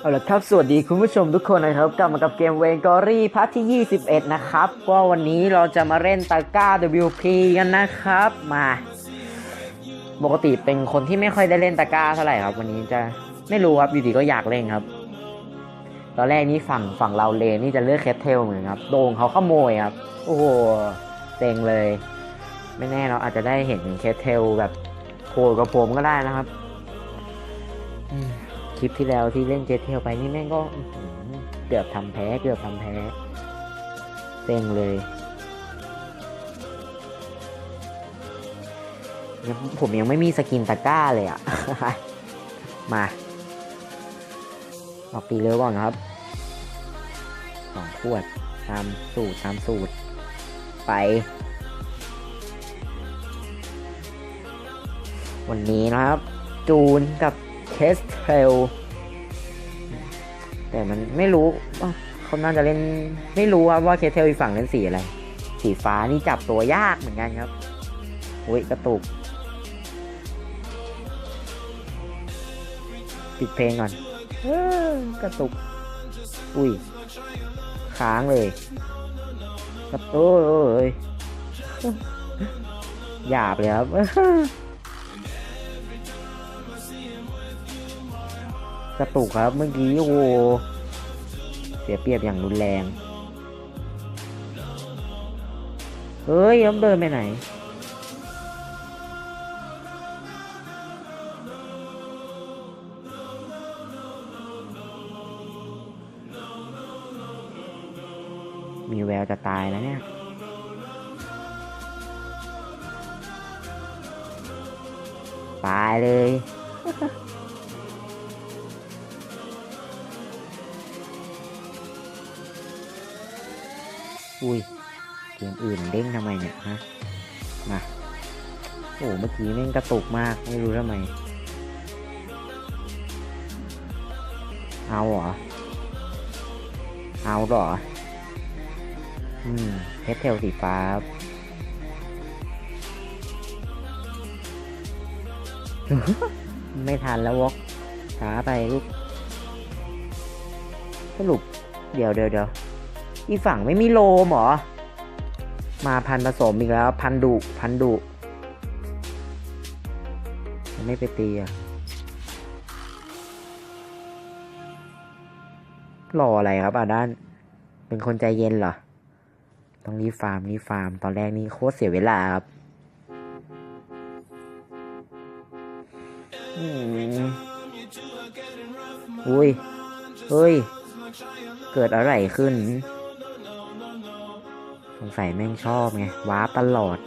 เอาละครับสวัสดีคุณผู้ชมทุกคนนะครับ กลับมากับเกมเวงกอรี่พาร์ทที่ 21 นะครับ ก็วันนี้เราจะมาเล่นตาก้า WP กันนะครับ มา ปกติเป็นคนที่ไม่ค่อยได้เล่นตาก้าเท่าไหร่ครับ วันนี้จะไม่รู้ครับอยู่ดีก็อยากเล่นครับ ตอนแรกนี่ฝั่งฝั่งเราเลนนี่จะเลือกแคทเทลเหมือนครับโดงเขาขโมยครับ โอ้โหเซ็งเลย ไม่แน่เราอาจจะได้เห็นแคทเทลแบบ โผล่กับผมก็ได้นะครับอืมคลิปที่แล้วที่เล่นเจเทลไปนี่แม่งก็อื้อหือเกือบทำแพ้เกือบทำแพ้เซ็งเลยยังผมยังไม่มีสกินตะกร้าเลยอะมาออกตีเร็วก่อนครับสองขวด ตามสูตร ตามสูตร ไป วันนี้นะครับ จูนกับเคสเทลแต่มันไม่รู้ว่าเขาน่าจะเล่นไม่รู้ครับว่าเคสเทลอีกฝั่งเล่นสีอะไร สีฟ้านี่จับตัวยากเหมือนกันครับอุ้ยกระตุกปิดเพลงก่อนเอ้อกระตุก อุ้ย ค้างเลยกระตุกเอ้ยหยาบเลยครับ กระตุกครับเมื่อกี้โอ้เสียเปรียบอย่างรุนแรง เฮ้ยย้มเดินไปไหน มีแววจะตายแล้วเนี่ยตายเลย อุ้ยเกมอื่นเด้งทำไมเนี่ยฮะมาโอ้เมื่อกี้แม่งกระตุกมากไม่รู้ทำไม เอาเหรอ เอาเหรอ อืมเพชรเทลสีฟ้าไม่ทันแล้ววอกช้าไปลูกสรุป เดี๋ยวเดี๋ยวเดี๋ยว อีฝั่งไม่มีโลมเหรอ มาพันผสมอีกแล้ว พันดุพันดุมันไม่ไปตีอะรออะไรครับอะด้าน เป็นคนใจเย็นเหรอ ต้องรีฟาร์มรีฟาร์ม ตอนแรกนี่โคตรเสียเวลาครับอุ้ย เฮ้ย เกิดอะไรขึ้น สงสัยแม่งชอบไงว้าตลอด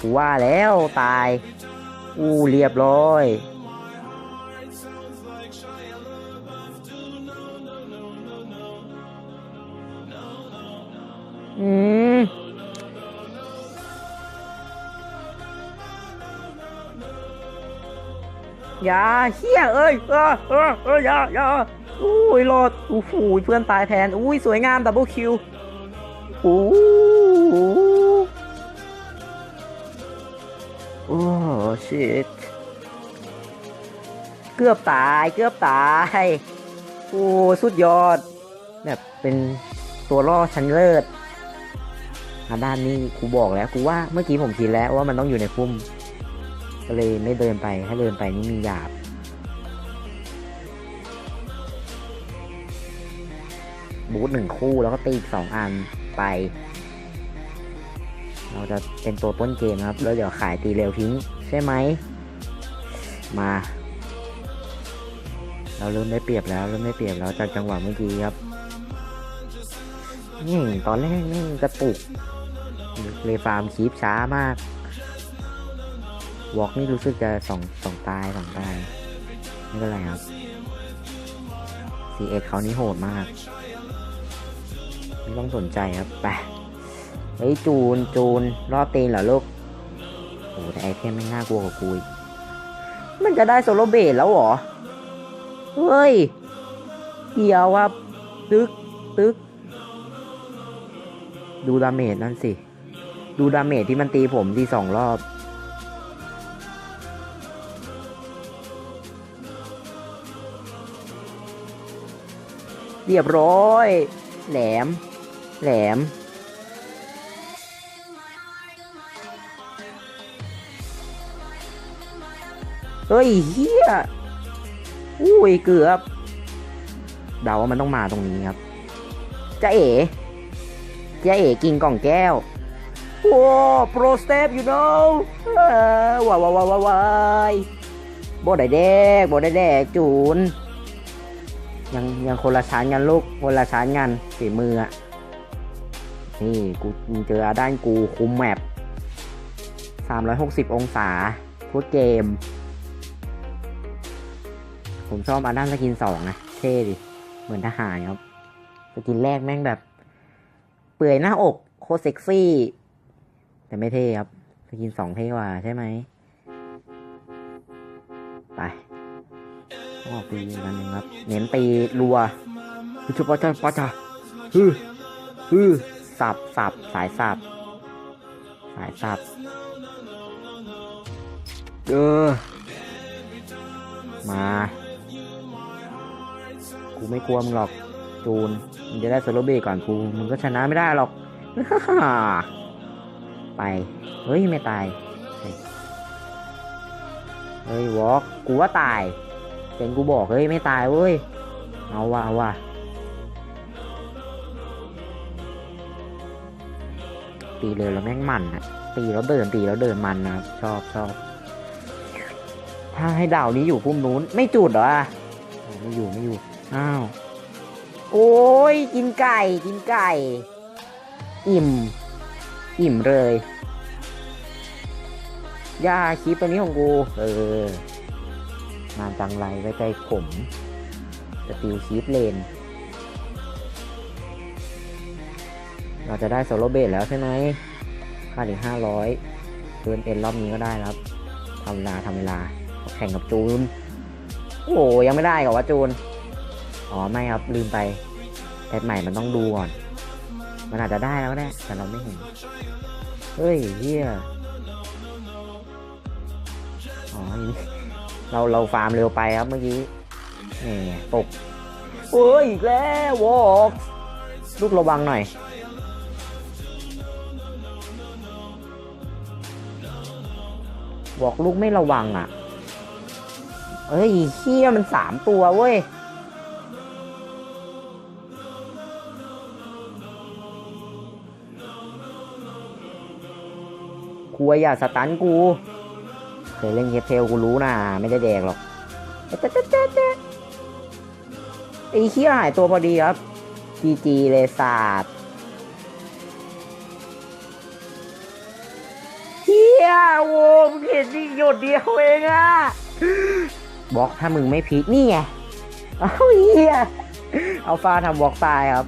กูว่าแล้วตาย อู้เรียบร้อย อืมอย่าเฮียเอ้ยเออเออเอออย่าอย่าอุ้ยรอดโอ้โหเพื่อนตายแทน อุ้ยสวยงามดับเบิลคิว โอ้โหโอ้ชิตเกือบตายเกือบตายโอ้สุดยอด แบบเป็นตัวล่อชั้นเลิศอะด้านนี้กูบอกแล้วกูว่าเมื่อกี้ผมคิดแล้วว่ามันต้องอยู่ในพุ่ม ก็เลยไม่เดินไปถ้าเดินไปนี่มีหยาบบูทหนึ่งคู่แล้วก็ตีอีกสองอัน ไป เราจะเป็นตัวต้นเกมครับ แล้วเดี๋ยวขายตีเร็วทิ้ง ใช่ไหม มา เราเริ่มได้เปรียบแล้วเริ่มได้เปรียบแล้วจากจังหวะเมื่อกี้ครับนี่ตอนแรกนี่กระตุกเลยฟาร์มคีปช้ามาก วอล์กนี่รู้สึกจะสองสองตายสองตาย ไม่เป็นไรครับ CX เขานี่โหดมาก ไม่ต้องสนใจครับไปเฮ้ยจูนจูนรอดตีนเหรอลูกโอ้แต่ไอเทมไม่น่ากลัวกว่ากูมันจะได้โซโลเบดแล้วหรอ เฮ้ยเกี่ยวว่าตึกตึก ดูดาเมจนั่นสิ ดูดาเมจที่มันตีผมทีสองรอบเรียบร้อย แหลม แหลม เฮ้ยเฮียอุ้ยเกือบเดาว่ามันต้องมาตรงนี้ครับจะเอ๋จะเอ๋กินกล่องแก้วโอ้โปรสเตปอยู่ know เออว้าวว้าวว้าวว้าวบ่ได้แดกบ่ได้แดกจูนยังยังคนละชั้นกันลูกคนละชั้นกันฝีมืออะ นี่กูเจอด้านกูคุมแมป360 องศาทุกเกม ผมชอบอาด้านสกินสองนะ เท่ดิ เหมือนทหารครับ สกินแรกแม่งแบบ เปื่อยหน้าอกโคเซ็กซี่ แต่ไม่เท่ครับ สกินสองเท่กว่าใช่ไหม ไปต้องออกตีกันหนึ่งครับ เน้นตีรัวคือชุบปะจ้าปะจ้าฮือฮือ สับสับสายสับสายสับเออมา กูไม่กลัวมึงหรอกจูนมึงจะได้โซโลเบก่อนกูมึงก็ชนะไม่ได้หรอก ไป เฮ้ย ไม่ตาย เฮ้ยวอล์กกูว่าตายเป็นกูบอกเฮ้ย ไม่ตายเว้ย เอาว่ะเอาว่ะ ตีเลยแล้วแม่งมันอะตีแล้วเดินตีแล้วเดินมันนะครับชอบชอบถ้าให้ดาวนี้อยู่พุ่มนู้น ไม่จุดเหรอไม่อยู่ไม่อยู่อ้าวโอ้ยกินไก่กินไก่ อิ่ม อิ่มเลยยาคลิปตัวนี้ของกู เออ งานจังไรไว้ใจผมสติลคีปเลน เราจะได้โซโลเบสแล้วใช่ไหมค่าถึงห้าร้อยเกินเอ็นรอบนี้ก็ได้ครับทำเวลาทำเวลา แข่งกับจูน โอ้ยังไม่ได้กับว่าจูน อ๋อไม่ครับลืมไปแพทใหม่มันต้องดูก่อน มันอาจจะได้แล้วก็ได้ แต่เราไม่เห็น เฮ้ยเฮียอ๋อนี่เราเราฟาร์มเร็วไปครับเมื่อกี้นี่ตกเฮ้ยอีกแล้ววอกลูกระวังหน่อย บอกลูกไม่ระวังอะ เอ้ยเฮียมันสามตัวเว้ยกูอย่าสตันกู เคยเล่นเฮเทลกูรู้นะไม่ได้แดกหรอกเจ๊เจ๊เจ๊เจ๊ไอ้เฮียหายตัวพอดีครับจีจีเลยศาสตร์ เฮียโว้มึงเห็นนี่หยดเดียวเองอะบล็อกถ้ามึงไม่พีคนี่ไงเอาเฮียเอาฟ้าทำบล็อกตายครับ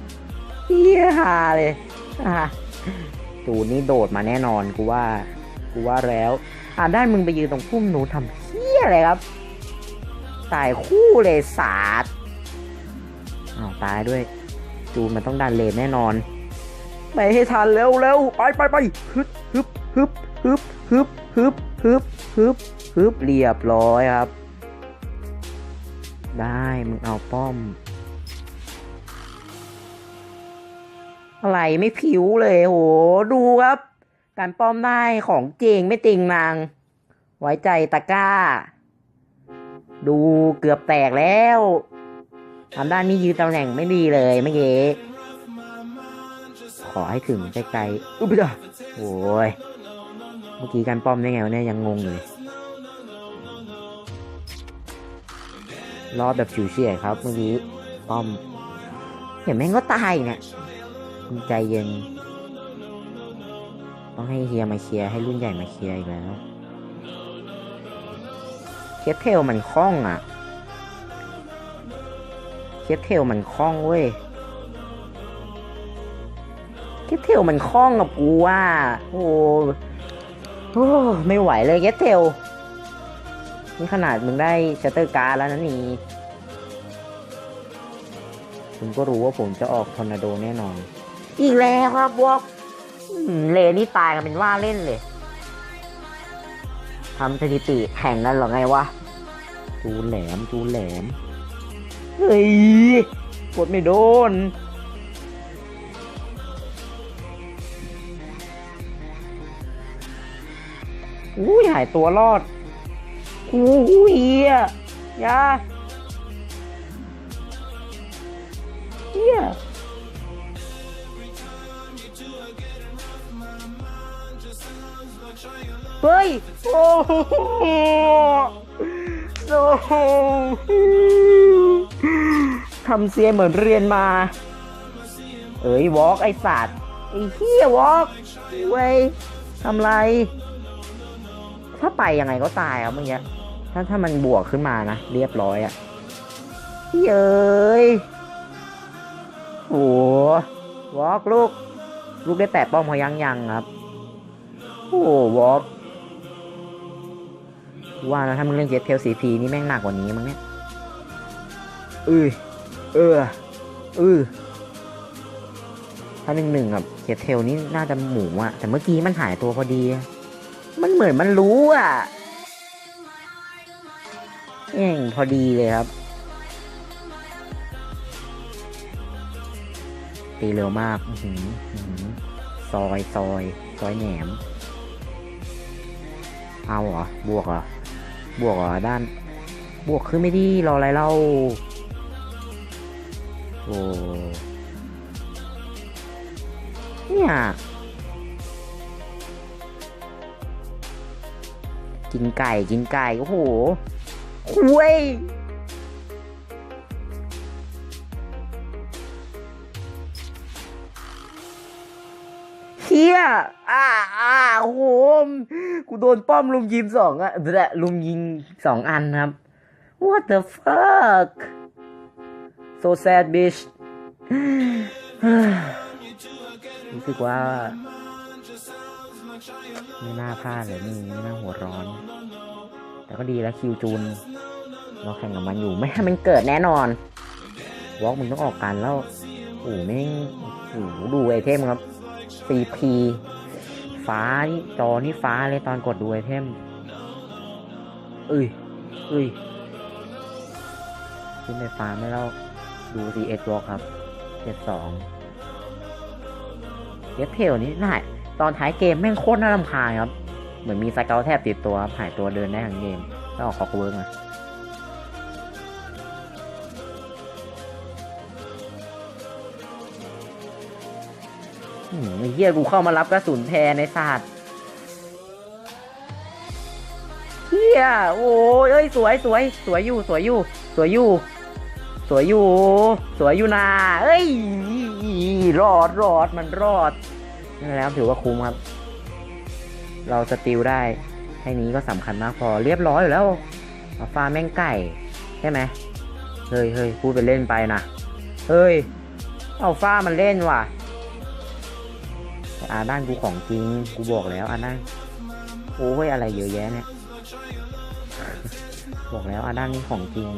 เฮียฮาเลยจูนนี่โดดมาแน่นอนกูว่ากูว่าแล้ว อ่าด้านมึงไปยืนตรงพุ่มหนูทำเฮียอะไรครับตายคู่เลยสาดอ้าวตายด้วย จูนมันต้องดันเลนแน่นอนไปให้ทันเร็วเร็วไปไปไปฮึบฮึบฮึบฮึบ ฮึบฮึบฮึบฮึบฮึบเรียบร้อยครับ ได้มึงเอาป้อม อะไรไม่ผิวเลยโหดูครับ การป้อมได้ของจริงไม่ติงนาง ไว้ใจตะก้า ดูเกือบแตกแล้วทำด้านนี้ยืนตำแหน่งไม่ดีเลยเมื่อกี้ขอให้ถึงใกล้ๆอุ๊บจ้ะโอ้ย มื่อกี้การป้อมได้ไงวะเนี่ยยังงงอยู่เลยรอบแบบฉิวเฉียดครับเมื่อกี้ป้อมเห็นแม่งก็ตายเนี่ยใจเย็น ต้องให้เฮียมาเคลียร์ให้รุ่นใหญ่มาเคลียร์อีกแล้วเคสเทลมันคล่องอะเคสเทลมันคล่องเว้ยเคสเทลมันคล่องกับกูว่า โอ้ โหไม่ไหวเลยเคสเทลนี่ขนาดมึงได้ชัตเตอร์การ์แล้วนะนี่คุณก็รู้ว่าผมจะออกทอร์นาโดแน่นอน อีกแล้วครับวอกเลนี่ตายกันเป็นว่าเล่นเลยทำสถิติแข่งกันหรอไงวะ จูแหลมจูแหลม เฮ้ย กดไม่โดน อุ้ยหายตัวรอดอู้หูเฮียยาเฮียเฮ้ย โอ้โหโอ้โหทำเสียเหมือนเรียนมา เอ้ยวอล์กไอสัตว์ไอเฮียวอล์กเว้ยทำไร ถ้าไปยังไงก็ตายอะเมื่อกี้ถ้าถ้ามันบวกขึ้นมานะ เรียบร้อยอะเย้ยโอ้วอล์กลูก ลูกได้แตะป้อมเขายังยังครับ โอ้วอล์กว่านะถ้ามึงเล่นเจ็ตเทลซีพีนี่แม่งหนักกว่านี้มั้งเนี่ยเอ้ยเออเออถ้าหนึ่งหนึ่งกับเจ็ตเทลนี่น่าจะหมูอะแต่เมื่อกี้มันหายตัวพอดี มันเหมือนมันรู้อะเองพอดีเลยครับ ตีเร็วมากอื้อหืออื้อหือซอยซอยซอยแหนม เอาเหรอ บวกเหรอ บวกเหรอ ด้าน บวกขึ้นไม่ดีรออะไรเล่า โอ้เนี่ย กินไก่กินไก่โอ้โหคุยเฮียอ่าอ่าโอ้โหกูโดนป้อมลุมยิงสองอะแหละลุมยิงสองอันครับ what the fuck so sad bitch รู้สึกว่า ไม่น่าพลาดเลยนี่ไม่น่าหัวร้อน แต่ก็ดีแล้วคิวจูน เราแข่งกับมันอยู่ ไม่ให้มันเกิดแน่นอน วอล์กมึงต้องออกกันแล้วโอ้โหแม่งโอ้โหดูไอเทมครับ CP ฟ้านี่จอนี่ฟ้าเลยตอนกดดูไอเทมเอ้ยเอ้ยขึ้นไปฟ้าไม่แล้วดู CS วอล์กครับเจ็ดสองเย็ดเทลนี่น่า ตอนท้ายเกมแม่งโคตรน่ารำคาญครับ เหมือนมีสเกลแทบติดตัวหายตัวเดินได้ทั้งเกมแล้วออกคอกเวิร์กมาอืมไอ้เหี้ยกูเข้ามารับกระสุนแทนในศาสตร์เหี้ยโอ้ยเอ้ยสวยสวยสวยอยู่สวยอยู่ สวยอยู่ สวยอยู่ สวยอยู่นาเอ้ยรอดรอดมันรอด แล้วถือว่าคุ้มครับ เราสติลได้แค่นี้ก็สำคัญมากพอเรียบร้อยอยู่แล้วอัลฟาแม่งไก่ ใช่ไหมเฮ้ยเฮ้ยพูดไปเล่นไปนะเฮ้ยเอัลฟามันเล่นว่ะแต่อาด้านกูของจริงกูบอกแล้วอาด้านโอ้ยอะไรเยอะแยะเนี่ยบอกแล้วอาด้านนี่ของจริง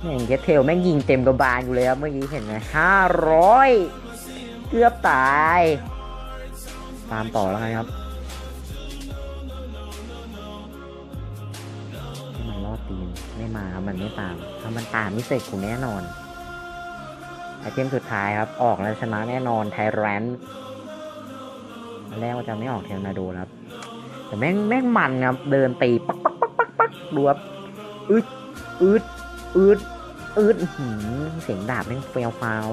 แม่งเกตเทลแม่งยิงเต็มกระบาลอยู่เลยครับเมื่อกี้เห็นไหมห้าร้อย เกือบตาย ตามต่อแล้วกันครับมันรอดตีนไม่มาครับมันไม่ตาม ถ้ามันตามนี่เสร็จกูแน่นอนไอเทมสุดท้ายครับ ออกแล้วชนะแน่นอนไทแรนแรกว่าจะไม่ออกเทอร์นาโดครับ แต่แม่งแม่งมันครับ เดินตีปักปักปักปักปักดูครับอึดอึดอึดอึดหือเสียงดาบแม่งเฟียวฟ้าว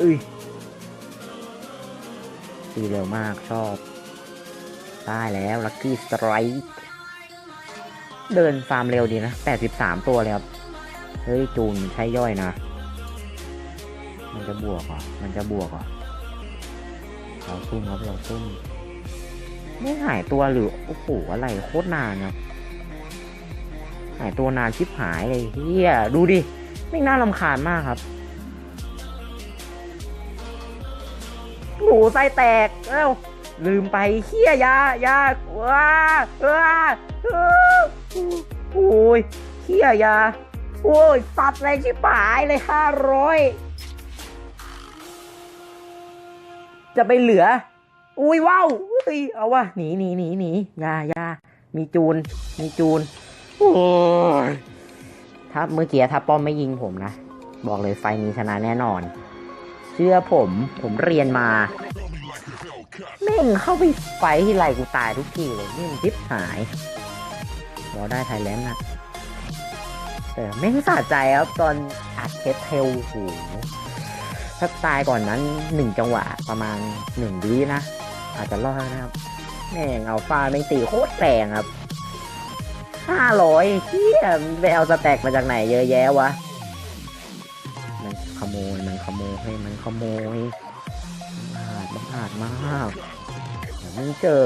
อ้ยตีเร็วมากชอบได้แล้วลัคกี้สไตร์เดินฟาร์มเร็วดีนะ 83 ตัวเลยครับ เฮ้ย จูนใช้ย่อยนะ มันจะบวกเหรอมันจะบวกเหรอเราซุ่มครับเราซุ่มไม่หายตัวหรือ โอ้โห อะไรโคตรนานครับหายตัวนานชิบหายเลยเฮียดูดิ ไม่น่ารำคาญมากครับ หูไส้แตก เอ้า ลืมไปเฮียยายาว้าว้าโอ้ยเฮียยา โอ้ย สัตว์แรงชิบหายเลยห้าร้อยจะไปเหลือ อุ้ยว้าวเฮ้ยเอาวะหนีหนีหนีหนียายามีจูน มีจูน โอ้ยถ้าเมื่อกี้ถ้าป้อมไม่ยิงผมนะ บอกเลยไฟนี้ชนะแน่นอน ชื่อผม ผมเรียนมาแม่งเข้าไปไฟที่ไรกูตายทุกทีเลยนี่มันทิปหายรอได้ไทยแลนด์นะแต่แม่งสะใจครับตอนอัดเคสเทลโอ้โหถ้าตายก่อนนั้นหนึ่งจังหวะประมาณหนึ่งวินะ อาจจะรอดนะครับ แม่งเอาฟาแม่งตีโคตรแรงครับห้าร้อยเฮียไปเอาสแต็กมาจากไหนเยอะแยะวะ มันขโมย มันขโมยมันขโมยบังอาจบังอาจมากเดี๋ยวมึงเจอ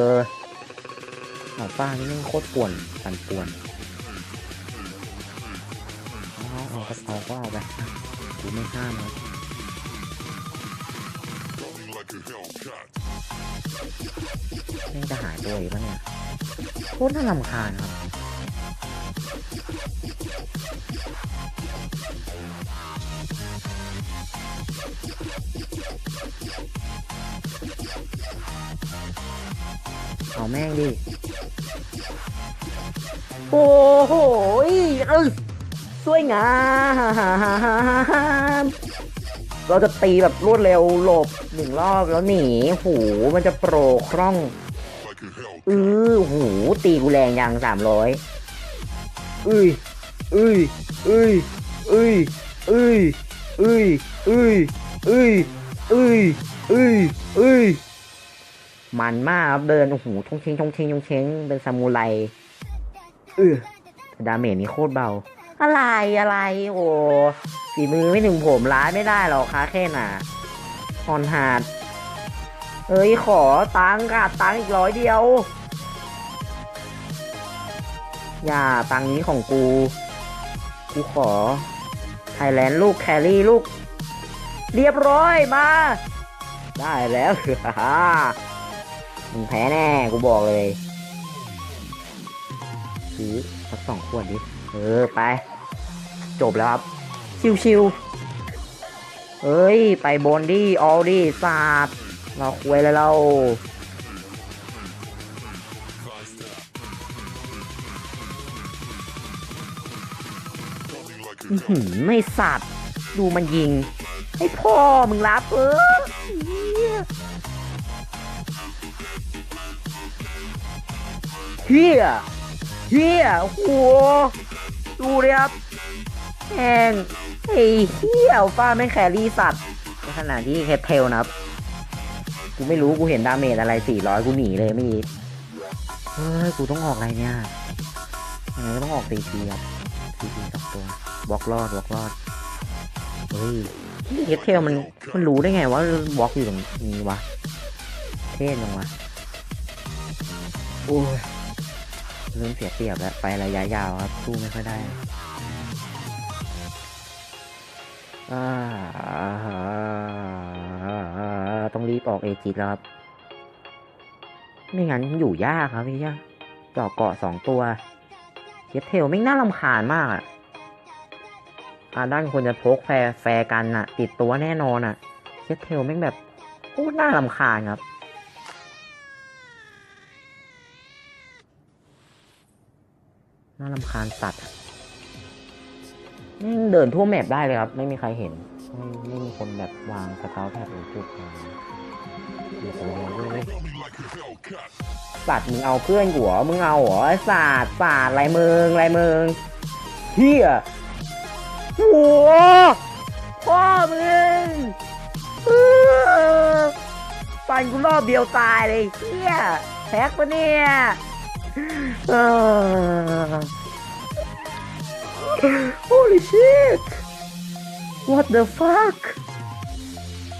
เอาฟ้านี่แม่งโคตรป่วนปั่นป่วนเอาเอาก็เอาก็เอาไปกูไม่ห้ามครับแม่จะหายตัวอีกปะเนี่ยโคตรน่ารำคาญครับ เอาแม่งดิ โอ้โหยเออสวยงามเราจะตีแบบรวดเร็วหลบหนึ่งรอบแล้วหนีโหมันจะโปรคล่องเออโหตีกูแรงยังสามร้อย เอ้ยเอ้ยเอ้ยเอ้ยเอ้ยเอ้ยเอ้ยเอ้ยเอ้ยเอ้ยเอ้ยมันมากครับเดินโอ้โหชงเชงชงเชงชงเชงเป็นซามูไรเออดาเมจนี่โคตรเบา อะไรอะไร โอ้ฝีมือไม่ถึงผมร้ายไม่ได้หรอกคะแค่น่ะฮอนฮาดเอ้ยขอตังค์ค่ะตังค์อีกร้อยเดียว อย่าตังนี้ของกู กูขอไทยแลนด์ลูกแครี่ลูก เรียบร้อยมา ได้แล้วมึงแพ้แน่ กูบอกเลยซื้อสักสองขวดดิ เออ ไป จบแล้วครับ ชิวๆเอ้ย ไปบนดิ ออลดิสาดเราคุยแล้วเรา ไม่สัตว์ ดูมันยิงให้พ่อมึงรับเออเฮียเฮียเฮียโอ้โหดูเลยครับแหงไอ้เฮียอัลฟ้าไม่แครี่สัตว์ในขณะที่แคทเทลนะครับ กูไม่รู้กูเห็นดาเมจอะไร400กูหนีเลยไม่อีเฮ้ย กูต้องออกอะไรเนี่ยยังไงก็ต้องออกตีทีครับตีทีสองตัว บล็อกรอดบล็อกรอดเฮ้ยแคทเทลมันมันรู้ได้ไงว่าบล็อกอยู่ตรงนี้วะเท่จังวะโอ้ยเริ่มเสียเปรียบแล้วไประยะยาวครับสู้ไม่ค่อยได้อ่าต้องรีบออกเอจิตแล้วครับ ไม่งั้นอยู่ยากครับพี่ย่าเจาะเกาะสองตัวเทียบเทลไม่งน่ารำคาญมากอะ อาด้านควรจะพกแฟร์แฟร์กันอะติดตัวแน่นอนอะเทียบเทลไม่งแบบโคตรน่ารำคาญครับน่ารำคาญสัตว์แม่งเดินทั่วแมปได้เลยครับ ไม่มีใครเห็น ไม่ไม่มีคนแบบวางสเกลแท็บหรือจุดอะไรสัตว์มึงเอาเพื่อนกูเหรอมึงเอาเหรอสัตว์สัตว์ไรเมืองไรเมืองเฮีย โอ้โหพ่อมึงปั่นกูรอบเดียวตายเลยเฮียแท็กปะเนี่ยเออ Holy shit What the fuck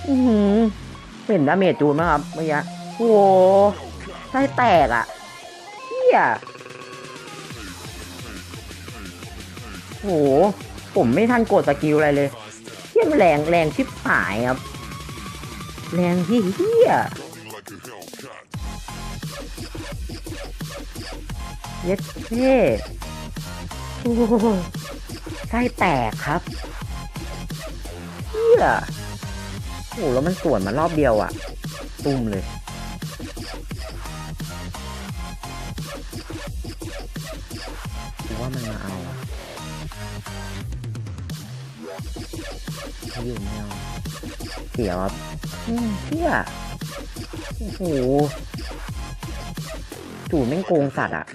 อือหือเห็นดาเมจจูนไหมครับเมื่อกี้โอ้โหไส้แตกอะเฮียโอ้ ผมไม่ทันกดสกิลอะไรเลยเฮียมแรงแรงชิบหายครับ แรงที่เฮียเย็ดเท่โอ้โหไส้แตกครับเฮียโอ้โหแล้วมันสวนมารอบเดียวอะ่ะ ตุ้มเลยว่ามันมาเอา อะไม่อยู่ไม่เอาเสียวครับเที่ยโอ้โหจู่แม่งโกงสัตว์อะ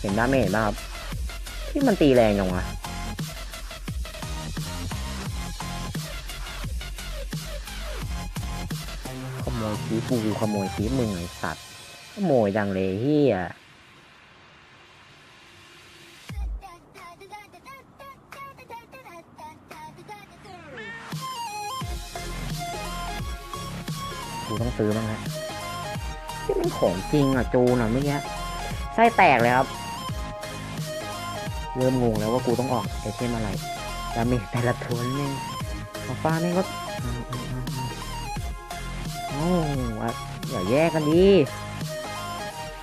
เห็นดาเมจป่ะครับ ที่มันตีแรงจังวะขโมยชีกูขโมยชีมึงไอสัตว์ขโมยจังเลยเฮีย กูต้องซื้อบ้างฮะที่เป็นของจริงอะจูนอะเมื่อกี้ไส้แตกเลยครับ เริ่มงงแล้วว่ากูต้องออกไอเทมอะไรดาเมจแต่ละทวนนี่ของฟ้านี่ก็เอ้าเอาเอาเอาอย่าแยกกันดี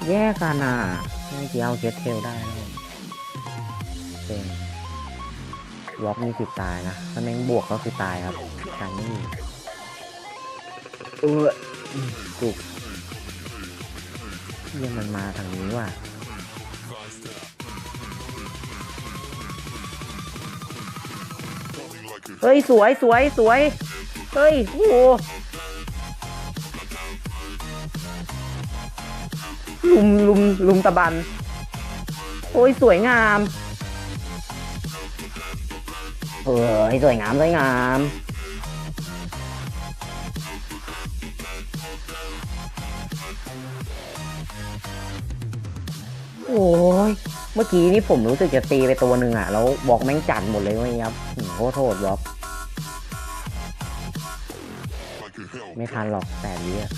แยกกันอะไม่เกี่ยวเก็ตเทลได้แล้วเป็นวอล์กมีสิทธิ์ตายนะถ้าแม่งบวกก็คือตายครับการไม่มีเออจุกเยี่ยมันมาทางนี้ว่ะเฮ้ย สวยสวยสวย เฮ้ย โอ้โหลุมลุมลุมตะบัน โอ้ย สวยงามเออให้สวยงาม สวยงาม โอ้ย เมื่อกี้นี่ผมรู้สึกจะตีไปตัวหนึ่งอะ แล้วบอกแม่งจัดหมดเลยเว้ยครับอืมโคตรโทษบอก ไม่ทันหรอกแปดวิอะ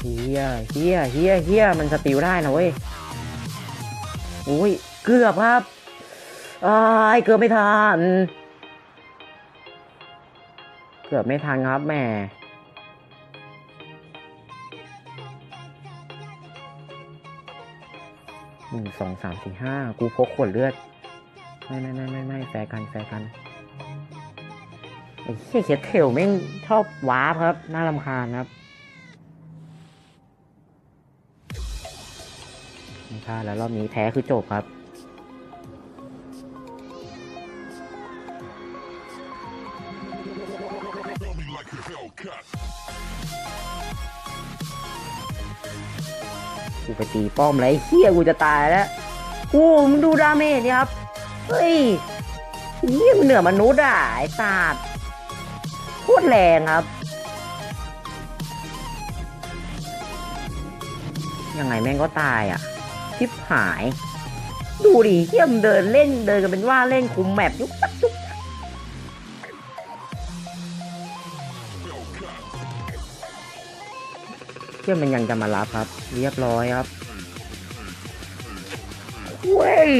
เฮียเฮียเฮียเฮียมันสติลได้นะเว้ยอุ้ย เกือบครับอ้ายเกือบไม่ทัน เกือบไม่ทันครับแม่ หนึ่งสองสามสี่ห้ากูพกขวดเลือด ไม่ไม่ไม่ไม่ไม่แฟร์กันแฟร์กันไอ้เหี้ยเคสเทลไม่ชอบว้าครับ น่ารำคาญครับไม่พลาดแล้วรอบนี้แพ้คือจบครับ ไปตีป้อมไรเฮียกูจะตายแล้วกูมึงดูดาเมจเนี่ยครับ เฮ้ยเฮียมันเหนือมนุษย์อะไอ้ตาดโคตรแรงครับ ยังไงแม่งก็ตายอะชิบหาย ดูดิเฮียมเดินเล่นเดินกันเป็นว่าเล่นคุมแมปยุกยักยุก ยักเฮียมันยังจะมารับครับ เรียบร้อยครับเว้ย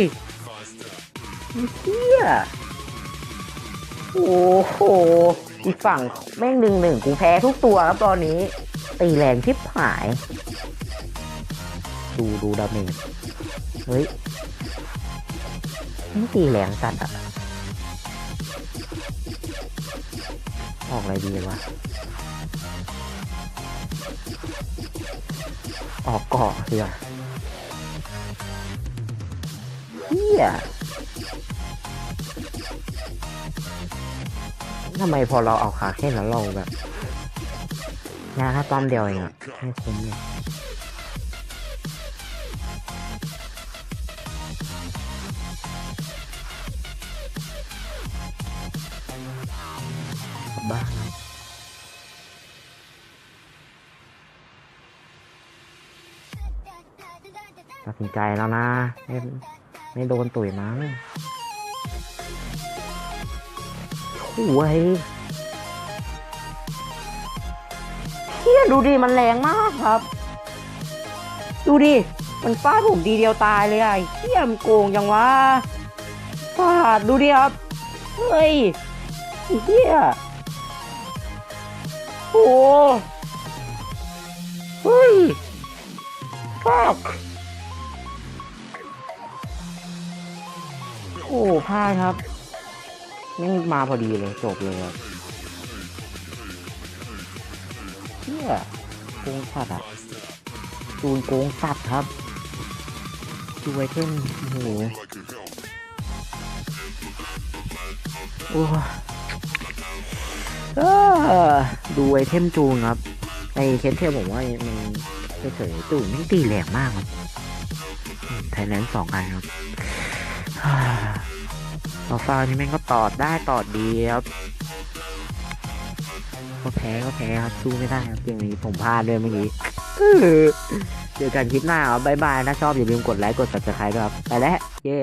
เฮียโอ้โหอีกฝั่งแม่งหนึ่งหนึ่งกูแพ้ทุกตัวครับตอนนี้ ตีแรงทิพหาย ดูดูดาเมจเฮ้ยไม่ตีแรงจัดอะออกอะไรดีวะ ออกเกาะเรือเฮียทำไมพอเราเอาขาแค่แล้วเราแบบงานแค่ต้อมเดียวเองอะไม่คุ้มเลยบ้า ตัดสินใจแล้วนะ ไม่ไม่โดนตุ๋ยมั้งโอ้ยเฮียดูดิมันแรงมากครับ ดูดิ มันฟาดผมดีเดียวตายเลยอะเฮียมันโกงจังวะฟาดดูดิครับ เฮ้ยเฮียโอ้เโอ้พลาดครับแม่งมาพอดีเลยจบเลยครับเฮียโกงสัตว์อะจูนโกงสัตว์ครับดูไอเทมโอ้โหโอ้ดูไอเทมจูงครับไอเคสเทลผมว่ามันเฉยๆจูงไม่ตีแรงมากครับไทยแลนด์สองอันครับ ฮ่าอัลฟานี่แม่งก็ตอดได้ตอดดีครับก็แพ้ก็แพ้ครับสู้ไม่ได้ครับเกมนี้ผมพลาดด้วยเมื่อกี้เจอกันคลิปหน้าครับบ๊ายบาย ถ้าชอบอย่าลืมกดไลค์กด subscribe ด้วยครับ ไปแล้ว เย้